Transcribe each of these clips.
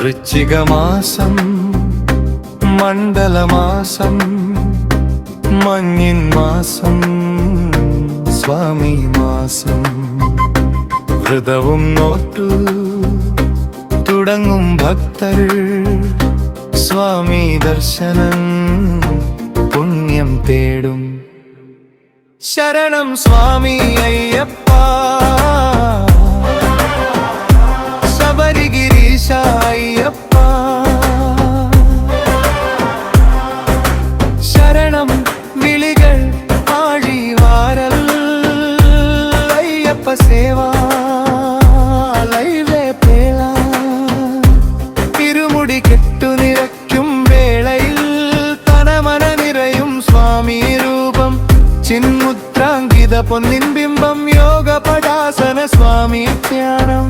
വൃശ്ചികമാസം മണ്ഡലമാസം മഞ്ഞിൻ മാസം സ്വാമി മാസം. വ്രതവും നോട്ടു തുടങ്ങും ഭക്തർ സ്വാമി ദർശനം പുണ്യം തേടും. ശരണം സ്വാമി അയ്യപ്പ. ശരണം വിളികൾ ആഴിവാരൽ. അയ്യപ്പ സേവ ലൈവേ പേള. ഇരുമുടി കെട്ടുനിരയ്ക്കും വേളയിൽ തനമന നിറയും സ്വാമി രൂപം. ചിന്മുദ്രാങ്കിത പൊന്നിൻ ബിംബം യോഗ പടാസന സ്വാമി ധ്യാനം.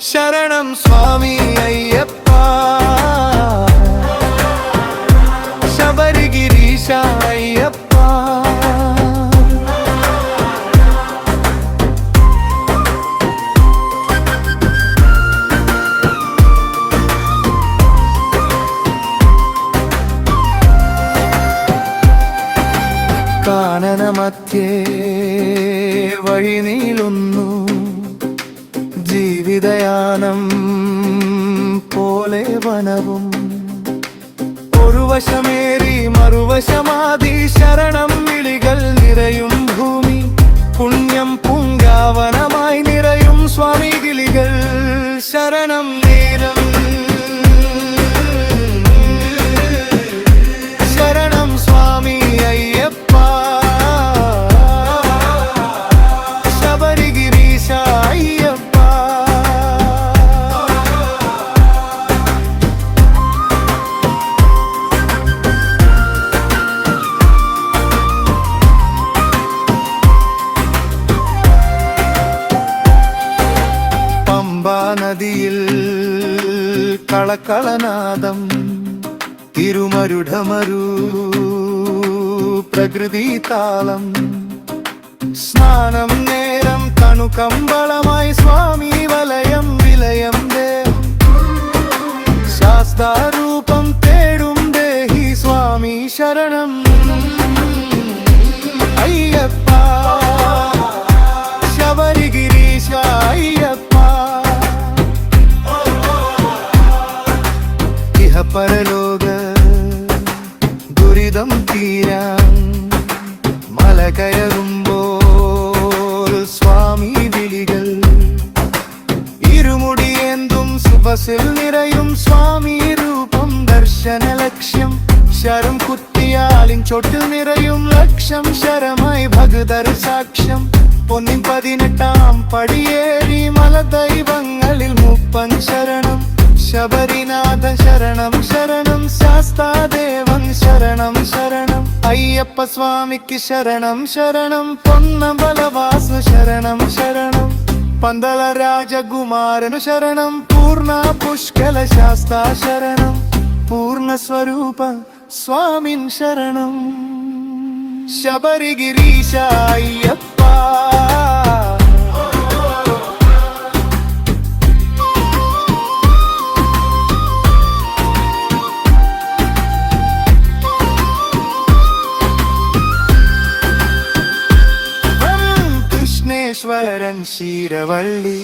ശരണം സ്വാമി അയ്യപ്പ കാനനമധ്യേ വഴി നീളുന്നു. ജീവിതയാനം പോലെ വനവും. ഒരു വശമേറി മറുവശമാതി ശരണം വിളികൾ നിറയും ഭൂമി. പുണ്യം പൂങ്കാവനമായി നിറയും സ്വാമി കിളികൾ ശരണം കളക്കളനാദം തിരുമരുഢമരു പ്രകൃതി താളം സ്നാനം നേരം തണുകമ്പളമായി സ്വാമി വലയം വിലയം ദേവം ശാസ്താരൂപം തേടും ദേഹി സ്വാമി ശരണം. അയ്യപ്പ പരലോക ദുരിതം തീരാൻ മല കയറുമ്പോൾ സ്വാമി വിളികൾ. ഇരുമുടിയേന്തും സുബസിൽ നിറയും സ്വാമി രൂപം. ദർശന ലക്ഷ്യം ശരം കുത്തിയാലിൻ ചൊട്ടിൽ നിറയും ലക്ഷം ശരമായി ഭഗതർ സാക്ഷ്യം. പൊന്നിൻ പതിനെട്ടാം പടിയേറി മല ദൈവങ്ങളിൽ മുപ്പൻ ശരണം. ശബരിനാഥ ശരണം ശരണം ശാസ്താദേവൻ ശരണം ശരണം അയ്യപ്പ സ്വാമിക്ക് ശരണം ശരണം പൊന്നമ്പലവാസു ശരണം ശരണം പന്തള രാജകുമാരനു ശരണം പൂർണ പുഷ്കല ശാസ്താ ശരണം പൂർണ സ്വരൂപ സ്വാമിൻ ശരണം ശബരിഗിരീശ അയ്യപ്പ കൃഷ്ണേശ്വരൻ ശീരവള്ളി.